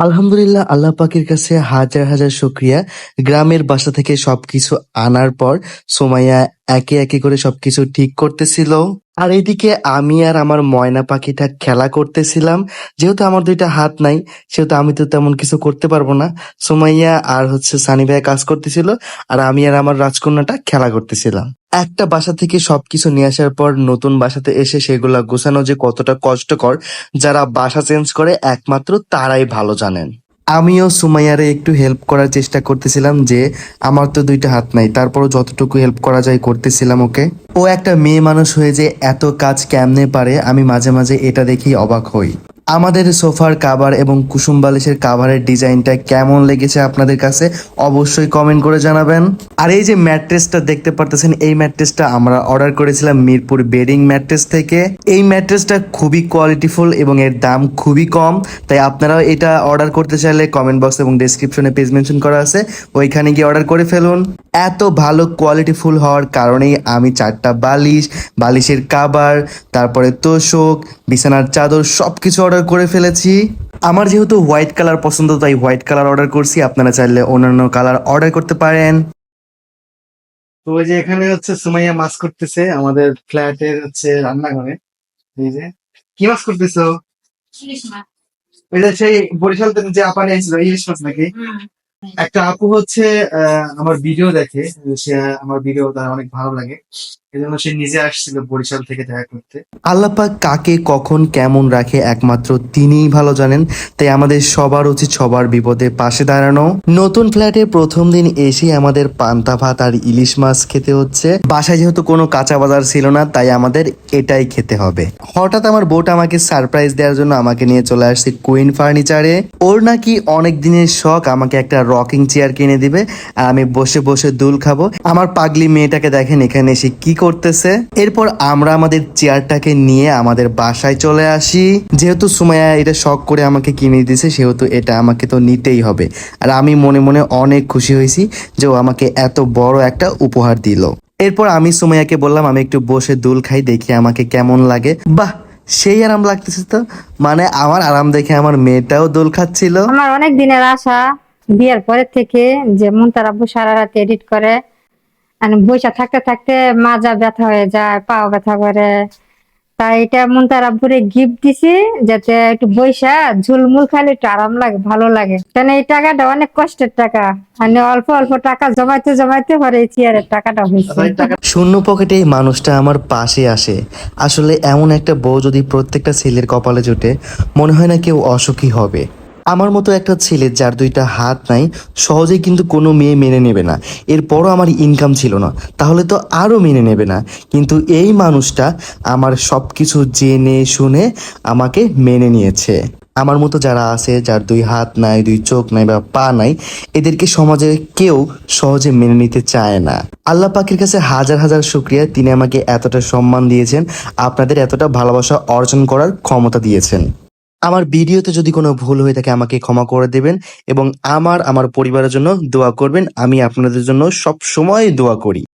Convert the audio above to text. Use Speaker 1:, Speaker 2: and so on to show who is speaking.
Speaker 1: আলহামদুলিল্লাহ, আল্লাহ পাকের কাছে হাজার হাজার শুক্রিয়া। গ্রামের বাসা থেকে সবকিছু আনার পর সোমাইয়া একে একে করে সবকিছু ঠিক করতেছিল। আর এদিকে আমি আর আমার ময়না পাখিটা খেলা করতেছিলাম। যেহেতু আমার দুইটা হাত নাই, সেহেতু আমি তো তেমন কিছু করতে পারব না। সোমাইয়া আর হচ্ছে সানি ভাইয়া কাজ করতেছিল, আর আমি আর আমার রাজকন্যাটা খেলা করতেছিলাম। একটা বাসা থেকে সবকিছু নিয়ে আসার পর নতুন বাসাতে এসে সেগুলা গোছানো যে কতটা কষ্টকর, যারা বাসা চেঞ্জ করে, একমাত্র তারাই ভালো জানেন। আমিও সুমাইয়ারে একটু হেল্প করার চেষ্টা করতেছিলাম যে, আমার তো দুইটা হাত নাই, তারপরও যতটুকু হেল্প করা যায় করতেছিলাম, ওকে? ও একটা মেয়ে মানুষ হয়ে যে এত কাজ কেমনে পারে, আমি মাঝে মাঝে এটা দেখেই অবাক হই। আমাদের সোফার কাভার এবং কুসুম বালিশের কাভারের ডিজাইনটা কেমন লেগেছে আপনাদের কাছে অবশ্যই কমেন্ট করে জানাবেন। আর এই যে ম্যাট্রেসটা দেখতে পারতেছেন, এই ম্যাট্রেসটা আমরা অর্ডার করেছিলাম মিরপুর বেডিং ম্যাট্রেস থেকে। এই ম্যাট্রেসটা খুবই কোয়ালিটিফুল এবং এর দাম খুবই কম, তাই আপনারাও এটা অর্ডার করতে চাইলে কমেন্ট বক্স এবং ডেসক্রিপশনে পেজ মেনশন করা আছে, ওইখানে গিয়ে অর্ডার করে ফেলুন। এত ভালো কোয়ালিটিফুল হওয়ার কারণেই আমি চারটা বালিশ, বালিশের কাবার তারপরে তোষক বিছানার চাদর সবকিছু অর্ডার করে ফেলেছি। আমার যেহেতু হোয়াইট কালার পছন্দ তাই হোয়াইট কালার অর্ডার করছি। আপনারা চাইলে অন্যান্য কালার অর্ডার করতে পারেন। তো ওই যে এখানে হচ্ছে সুমাইয়া মাছ করতেছে আমাদের ফ্ল্যাটের হচ্ছে রান্নাঘরে। এই যে কি মাছ করতেছো? ওই যে সেই বরিশাল থেকে যে আপা নিয়েছিল ইলিশ মাছ নাকি? একটা আপু হচ্ছে আহ, আমার ভিডিও দেখে সে আমার ভিডিও তার অনেক ভালো লাগে। এই জন্য সে নিজে আসছিল বরিশাল থেকে দেখা করতে। আল্লাপাক কাকে, কখন, কেমন রাখে একমাত্র তিনিই ভালো জানেন। তাই আমাদের সবার উচিত সবার বিপদে পাশে দাঁড়ানো। নতুন ফ্ল্যাটে প্রথম দিন এসে আমাদের পান্তা ভাত আর ইলিশ মাছ খেতে হচ্ছে। বাসায় যেহেতু কোনো কাঁচা বাজার ছিল না, তাই আমাদের এটাই খেতে হবে। হঠাৎ আমার বোট আমাকে সারপ্রাইজ দেওয়ার জন্য আমাকে নিয়ে চলে আসছে কুইন ফার্নিচারে। ওর নাকি অনেক দিনের শখ, আমাকে একটা রকিং চেয়ার কিনে দিবে। আর আমি বসে বসে দুল খাব। আমার পাগলি মেয়েটাকে দেখেন, এখানে এসে কি করতেছে। এরপর আমরা আমাদের চেয়ারটাকে নিয়ে আমাদের বাসায় চলে আসি। যেহেতু সুমাইয়া এটা শখ করে আমাকে কিনে দিয়েছে, সেহেতু এটা আমাকে তো নিতেই হবে। আর আমি মনে মনে অনেক খুশি হয়েছি যে ও আমাকে এত বড় একটা উপহার দিল। এরপর আমি সুমাইয়াকে বললাম, আমি একটু বসে দুল খাই, দেখি আমাকে কেমন লাগে। বাহ, সেই আরাম লাগতেছে তো। মানে আমার আরাম দেখে আমার মেয়েটাও দোল খাচ্ছিল।
Speaker 2: আমার অনেক দিনের আশা, বিয়ের পরের থেকে যে মুনতার আব্বু সারা রাত এডিট করে বৈশা থাকতে থাকতে মাজা ব্যথা হয়ে যায়, পাও ব্যথা করে। তাই এটা মুনতার আব্বুরে গিফট দিছি যাতে একটু বৈশা ঝুলমুল খাইলে একটু আরাম লাগে, ভালো লাগে। কেন এই টাকাটা অনেক কষ্টের টাকা। মানে অল্প অল্প টাকা জমাইতে জমাইতে পরে এই চেয়ারের টাকাটা হয়েছে।
Speaker 1: শূন্য পকেটে এই মানুষটা আমার পাশে আসে। আসলে এমন একটা বউ যদি প্রত্যেকটা ছেলের কপালে জুটে, মনে হয় না কেউ অসুখী হবে। আমার মতো একটা ছেলে যার দুইটা হাত নাই, সহজেই কিন্তু কোনো মেয়ে মেনে নেবে না। এরপরও আমার ইনকাম ছিল না, তাহলে তো আরও মেনে নেবে না। কিন্তু এই মানুষটা আমার সব কিছু জেনে শুনে আমাকে মেনে নিয়েছে। আমার মতো যারা আছে, যার দুই হাত নাই, দুই চোখ নাই বা পা নাই, এদেরকে সমাজে কেউ সহজে মেনে নিতে চায় না। আল্লাহ পাখির কাছে হাজার হাজার শুক্রিয়া, তিনি আমাকে এতটা সম্মান দিয়েছেন, আপনাদের এতটা ভালোবাসা অর্জন করার ক্ষমতা দিয়েছেন। আমার ভিডিওতে যদি কোনো ভুল হয়ে থাকে, আমাকে ক্ষমা করে দেবেন এবং আমার আমার পরিবারের জন্য দোয়া করবেন। আমি আপনাদের জন্য সব সময় দোয়া করি।